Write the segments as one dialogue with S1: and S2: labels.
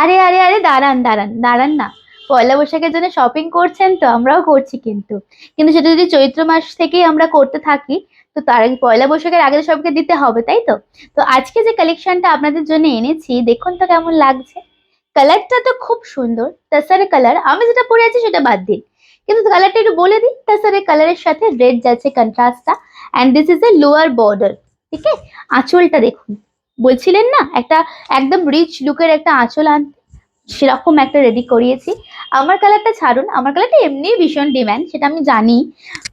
S1: আরে আরে আরে, দাঁড়ান দাঁড়ান দাঁড়ান না। পয়লা বৈশাখের জন্য শপিং করছেন তো, আমরাও করছি কিন্তু। কিন্তু সেটা যদি চৈত্র মাস থেকেই আমরা করতে থাকি, তো তার আগে পয়লা বৈশাখের আগে সবকে দিতে হবে, তাই তো? তো আজকে যে কালেকশনটা আপনাদের জন্য এনেছি, দেখুন তো কেমন লাগছে। কালারটা তো খুব সুন্দর তাসারে কালার আমি যেটা পরে আছি সেটা বাদ দিন। কিন্তু কালারটা একটু বলে দিই তাসারে কালারের সাথে রেড যাচ্ছে কন্ট্রাস্টটা and this is a lower border ঠিক আছে? আঁচলটা দেখুন। বলছিলেন না, একটা একদম রিচ লুকের একটা আঁচল আন সেরকম একটা রেডি করিয়েছি। আমার কালারটা ছাড়ুন, আমার কালারটা এমনি ভীষণ ডিম্যান্ড সেটা আমি জানি।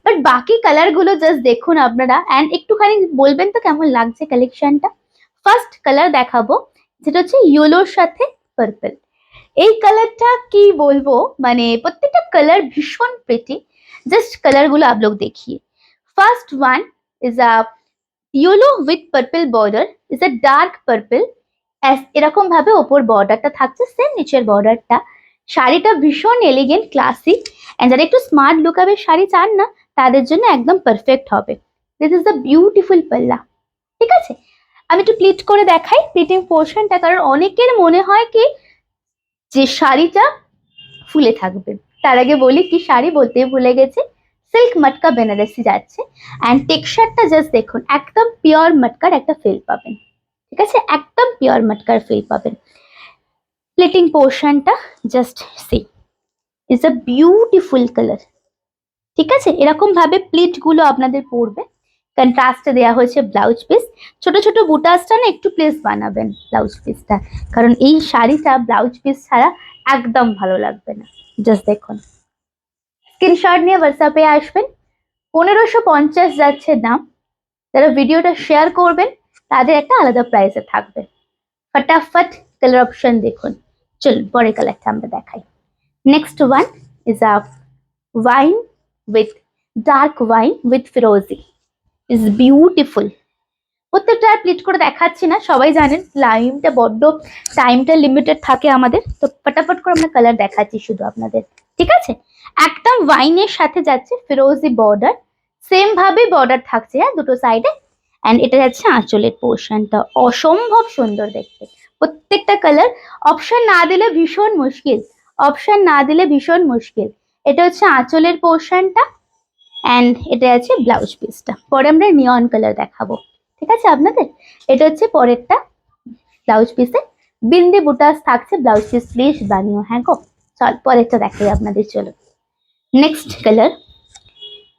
S1: বাট বাকি কালারগুলো জাস্ট দেখুন আপনারা অ্যান্ড একটুখানি বলবেন তো কেমন লাগছে কালেকশানটা ফার্স্ট কালার দেখাবো, যেটা হচ্ছে ইয়েলোর সাথে পার্পেল এই কালারটা কি বলব মানে প্রত্যেকটা কালার ভীষণ পেটি জাস্ট কালারগুলো আপলোক দেখিয়ে। First one is a yellow with purple border is a dark purple. এরকম ভাবে ওপর বর্ডারটা থাকছে, সেম নিচের বর্ডারটা। শাড়িটা ভীষণ এলিগেন্ট ক্লাসিক অ্যান্ড যারা একটু স্মার্ট লুকাবে শাড়ি চান না, তাদের জন্য একদম পারফেক্ট হবে। দিস ইজ দ্য বিউটিফুল পাল্লা ঠিক আছে? আমি একটু প্লিট করে দেখাই। প্লিটিং পোর্শনটা কারণ অনেকের মনে হয় কি, যে শাড়িটা ফুলে থাকবে। তার আগে বলি কি শাড়ি বলতে ভুলে গেছি। সিল্ক মটকা বেনারসি যাচ্ছে। অ্যান্ড টেক্সচারটা জাস্ট দেখুন, একদম পিওর মটকার একটা ফিল পাবেন। ঠিক আছে? একদম পিওর মটকার ফিল পাবেন। প্লেটিং পোর্শনটা just see is a beautiful colour ঠিক আছে? এরকম ভাবে প্লিট আপনাদের পড়বে কন্ট্রাস্টে দেওয়া হয়েছে ব্লাউজ পিস ছোট ছোট বুটাসটা না একটু প্লেস বানাবেন ব্লাউজ পিসটা কারণ এই শাড়িটা ব্লাউজ পিস ছাড়া একদম ভালো লাগবে না। জাস্ট দেখুন। স্ক্রিনশট নিয়ে হোয়াটসঅ্যাপে আসবেন। পনেরোশো পঞ্চাশ যাচ্ছে দাম। যারা ভিডিওটা শেয়ার করবেন, তাদের একটা আলাদা প্রাইসে থাকবে। ফটাফট কালার অপশন দেখুন। চলুন, পরের কালারটা আমরা দেখাই। Next one is a wine with dark wine with ফিরোজি is beautiful প্রত্যেকটা আর প্লিট করে দেখাচ্ছি না, সবাই জানেন লাইমটা বড্ড টাইমটা লিমিটেড থাকে আমাদের, তো ফটাফট করে আমরা কালার দেখাচ্ছি শুধু আপনাদের, ঠিক আছে? একদম ওয়াইনের সাথে যাচ্ছে ফিরোজি বর্ডার সেম ভাবে বর্ডার থাকছে হ্যাঁ দুটো সাইডে অ্যান্ড এটা যাচ্ছে আঁচলের পোর্শনটা অসম্ভব সুন্দর দেখতে। প্রত্যেকটা কালার অপশন না দিলে ভীষণ মুশকিল অপশন না দিলে ভীষণ মুশকিল। এটা হচ্ছে আঁচলের পোর্শনটা অ্যান্ড এটা আছে ব্লাউজ পিসটা পরে আমরা নিয়ন কালার দেখাবো। ঠিক আছে আপনাদের? এটা হচ্ছে পরেরটা ব্লাউজ পিসে বিন্দি বুটাস থাকছে ব্লাউজ পিস প্লিজ বানিও হ্যাঁ গো? চল, পরেরটা দেখাই আপনাদের, চলো। Next colour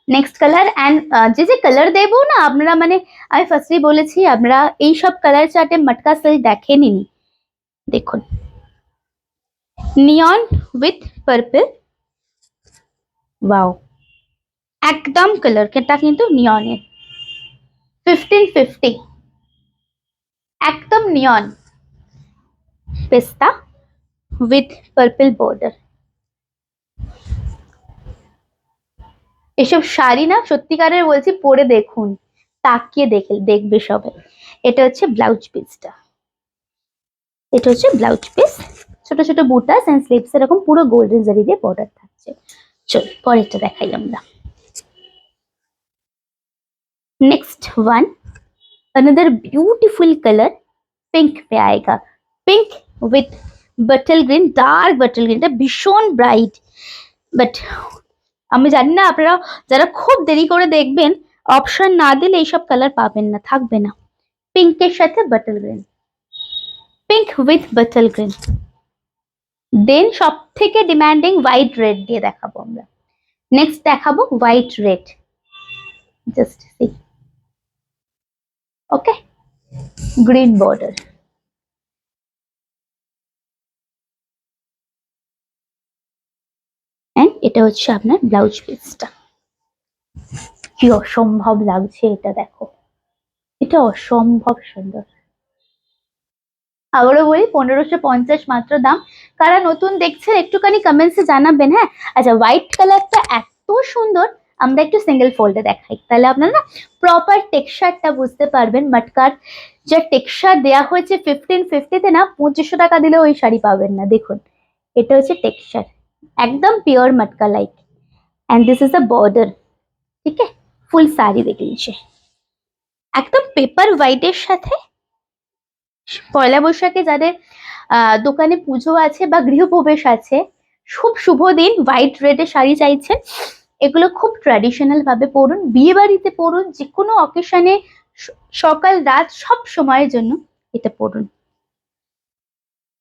S1: next colour and যে যে কালার দেবো না, আপনারা মানে আমি ফার্স্টেই বলেছি, আপনারা এই সব কালার চার্টে মটকা সিল্ক দেখেনি। দেখুন। নিয়ন উইথ পার্পল ওয়াও একদম কালার এটা কিন্তু নিয়নের ফিফটিন ফিফটি একদম নিয়ন পেস্তা উইথ পার্পল বর্ডার এসব শাড়ি না সত্যিকারের বলছি পরে দেখুন, তাকিয়ে দেখে, দেখবে সবে। এটা হচ্ছে ব্লাউজ পিসটা। এটা হচ্ছে ব্লাউজ পিস। ছোট ছোট বুটাস অ্যান্ড স্লিপস এরকম পুরো গোল্ডেন জারি দিয়ে বর্ডার থাকছে। চল, পরেরটা দেখাই আমরা। next one another beautiful colour pink पे आएगा pink with bottle green dark bottle গ্রিনটা ভীষণ ব্রাইট বাট আমি জানি না আপনারা যারা খুব দেরি করে দেখবেন অপশন না দিলে এইসব কালার পাবেন না থাকবে না পিঙ্কের সাথে bottle green pink with bottle green then সব থেকে ডিমান্ডিং হোয়াইট রেড দিয়ে দেখাবো আমরা নেক্সট দেখাবো white red just C okay green border এটা হচ্ছে আপনার ব্লাউজ পিসটা। কি অসম্ভব লাগছে এটা দেখো। এটা অসম্ভব সুন্দর। আবারও বলি, পনেরোশো পঞ্চাশ মাত্র দাম। কারা নতুন দেখছেন একটুখানি কমেন্টসে জানাবেন হ্যাঁ? আচ্ছা হোয়াইট কালারটা এত সুন্দর আমরা একটু সিঙ্গেল ফোল্ডে দেখাই। তাহলে আপনারা না প্রপার টেক্সচারটা বুঝতে পারবেন মটকার যা টেক্সচার দেয়া হয়েছে ফিফটিন ফিফটিতে না পঁচিশশো টাকা দিলে ওই শাড়ি পাবেন না। দেখুন, এটা হচ্ছে টেক্সচার একদম pure matka like and this is the border ঠিক আছে? ফুল শাড়ি দেখে নিচে একদম পেপার হোয়াইটের সাথে পয়লা বৈশাখে যাদের দোকানে পুজো আছে বা গৃহপ্রবেশ আছে, খুব শুভ দিন। হোয়াইট রেডে শাড়ি চাইছেন। এগুলো খুব ট্র্যাডিশনাল ভাবে পরুন বিয়ে বাড়িতে পরুন যে কোনো অকেশনে সকাল, রাত সব সময়ের জন্য এটা পরুন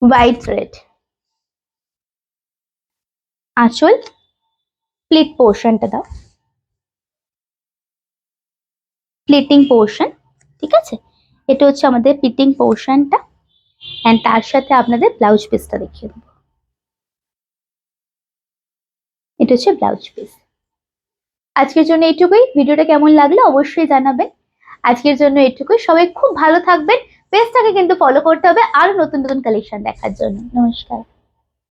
S1: হোয়াইট রেড আঁচল প্লিট পোর্শনটা দাও। প্লিটিং পোর্শন ঠিক আছে? এটা হচ্ছে আমাদের প্লিটিং পোর্শনটা অ্যান্ড তার সাথে আপনাদের ব্লাউজ পিসটা দেখিয়ে দেবো। এটা হচ্ছে ব্লাউজ পিস আজকের জন্য এইটুকুই। ভিডিওটা কেমন লাগল অবশ্যই জানাবেন। আজকের জন্য এটুকুই সবাই খুব ভালো থাকবেন। পেজটাকে কিন্তু ফলো করতে হবে। আরও নতুন নতুন কালেকশন দেখার জন্য। নমস্কার।